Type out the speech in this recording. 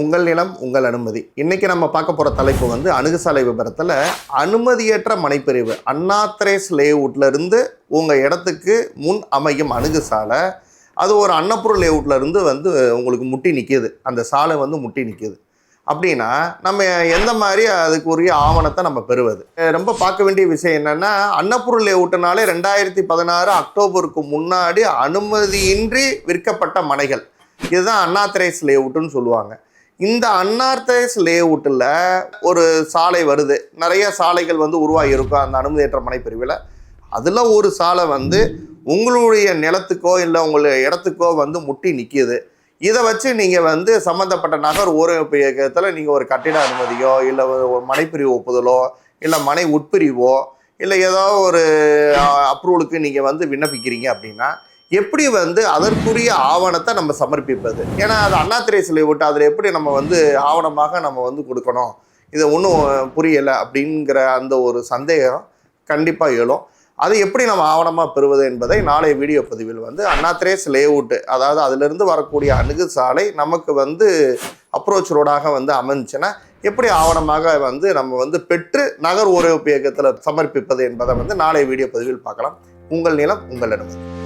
உங்கள் நிலம் உங்கள் அனுமதி. இன்னைக்கு நம்ம பார்க்க போகிற தலைப்பு வந்து அணுகுசாலை விபரத்தில் அனுமதியற்ற மனைப்பிரிவு. அன்னாத்ரேஸ் லேஅவுட்ல உங்கள் இடத்துக்கு முன் அமையும் அணுகுசாலை அது ஒரு அன்னப்பூர் லேஅவுட்ல இருந்து வந்து உங்களுக்கு முட்டி நிற்கிது அந்த சாலை வந்து முட்டி நிற்கிது அப்படின்னா நம்ம எந்த மாதிரி அதுக்குரிய ஆவணத்தை நம்ம பெறுவது? ரொம்ப பார்க்க வேண்டிய விஷயம் என்னென்னா அன்னப்பொருள் லேவுட்டுனாலே ரெண்டாயிரத்தி பதினாறு அக்டோபருக்கு முன்னாடி அனுமதியின்றி விற்கப்பட்ட மனைகள். இதுதான் அன்னாத்தரைஸ் லேவுட்டுன்னு சொல்லுவாங்க. இந்த அன்னார்த்தைஸ் லேஅவுட்டில் ஒரு சாலை வருது. நிறைய சாலைகள் வந்து உருவாகி இருக்கும் அந்த அனுமதியற்ற மனைப்பிரிவில். அதில் ஒரு சாலை வந்து உங்களுடைய நிலத்துக்கோ இல்லை உங்களுடைய இடத்துக்கோ வந்து முட்டி நிற்கிது இதை வச்சு நீங்கள் வந்து சம்மந்தப்பட்ட நகர் ஊரமைப்பு இயக்கத்தில் நீங்கள் ஒரு கட்டிட அனுமதியோ இல்லை ஒரு ஒரு மனைப்பிரிவு ஒப்புதலோ இல்லை மனை உட்பிரிவோ இல்லை ஏதோ ஒரு அப்ரூவலுக்கு நீங்கள் வந்து விண்ணப்பிக்கிறீங்க அப்படின்னா எப்படி வந்து அதற்குரிய ஆவணத்தை நம்ம சமர்ப்பிப்பது? ஏன்னா அது அண்ணாத்திரை சிலை விட்டு அதில் எப்படி நம்ம வந்து ஆவணமாக நம்ம வந்து கொடுக்கணும்? இது ஒன்றும் புரியலை அப்படிங்கிற அந்த ஒரு சந்தேகம் கண்டிப்பாக எழும். அது எப்படி நம்ம ஆவணமாக பெறுவது என்பதை நாளைய வீடியோ பதிவில் வந்து அண்ணாத்திரேஸ் லேஅவுட்டு அதாவது அதிலிருந்து வரக்கூடிய அணுகு சாலை நமக்கு வந்து அப்ரோச் ரோடாக வந்து அமைஞ்சுன்னா எப்படி ஆவணமாக வந்து நம்ம வந்து பெற்று நகர் ஊரமைப்பு இயக்கத்தில் சமர்ப்பிப்பது என்பதை வந்து நாளைய வீடியோ பதிவில் பார்க்கலாம். உங்கள் நிலம் உங்கள் அனுமதி